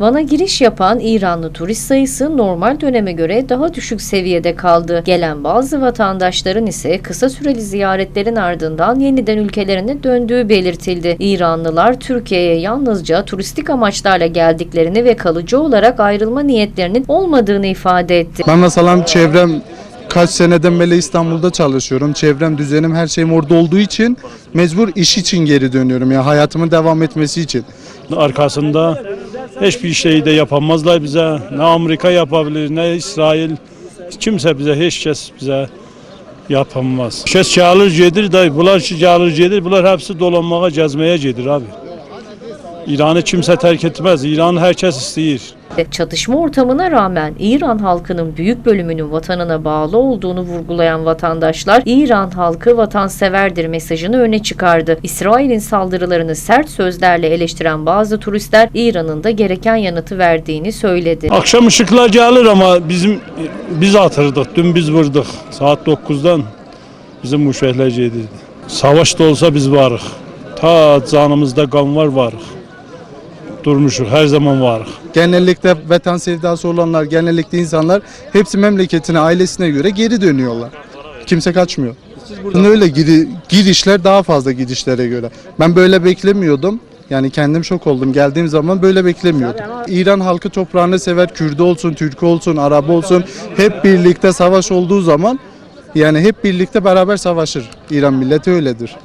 Van'a giriş yapan İranlı turist sayısı normal döneme göre daha düşük seviyede kaldı. Gelen bazı vatandaşların ise kısa süreli ziyaretlerin ardından yeniden ülkelerine döndüğü belirtildi. İranlılar Türkiye'ye yalnızca turistik amaçlarla geldiklerini ve kalıcı olarak ayrılma niyetlerinin olmadığını ifade etti. Ben mesela çevrem kaç seneden beri İstanbul'da çalışıyorum. Çevrem, düzenim, her şeyim orada olduğu için mecbur iş için geri dönüyorum. Ya hayatımın devam etmesi için. arkasında hiçbir şey de yapamazlar bize. Ne Amerika yapabilir, ne İsrail. Kimse bize, hiç kes bize yapamaz. Kes çağırır gelir dayı, bunlar şu çağırır gelir, bunlar hepsi dolanmağa, gezmeye gelir abi. İran'ı kimse terk etmez. İran'ı herkes istiyor. Çatışma ortamına rağmen İran halkının büyük bölümünün vatanına bağlı olduğunu vurgulayan vatandaşlar İran halkı vatanseverdir mesajını öne çıkardı. İsrail'in saldırılarını sert sözlerle eleştiren bazı turistler İran'ın da gereken yanıtı verdiğini söyledi. Akşam ışıklar gelir ama bizim biz atırdık. Dün biz vurduk. Saat 9'dan bizim uşaklar gedirdi. Savaş da olsa biz varıq. Ta canımızda kan var varıq. Durmuşuq, her zaman varıq. Genellikle vatan sevdası olanlar, genellikle insanlar hepsi memleketine, ailesine göre geri dönüyorlar. Kimse kaçmıyor. Şimdi öyle gidi, girişler daha fazla gidişlere göre. Ben böyle beklemiyordum. Yani kendim şok oldum. Geldiğim zaman böyle beklemiyordum. İran halkı toprağını sever. Kürdü olsun, Türkü olsun, Arap olsun. Hep birlikte savaş olduğu zaman yani hep birlikte beraber savaşır. İran milleti öyledir.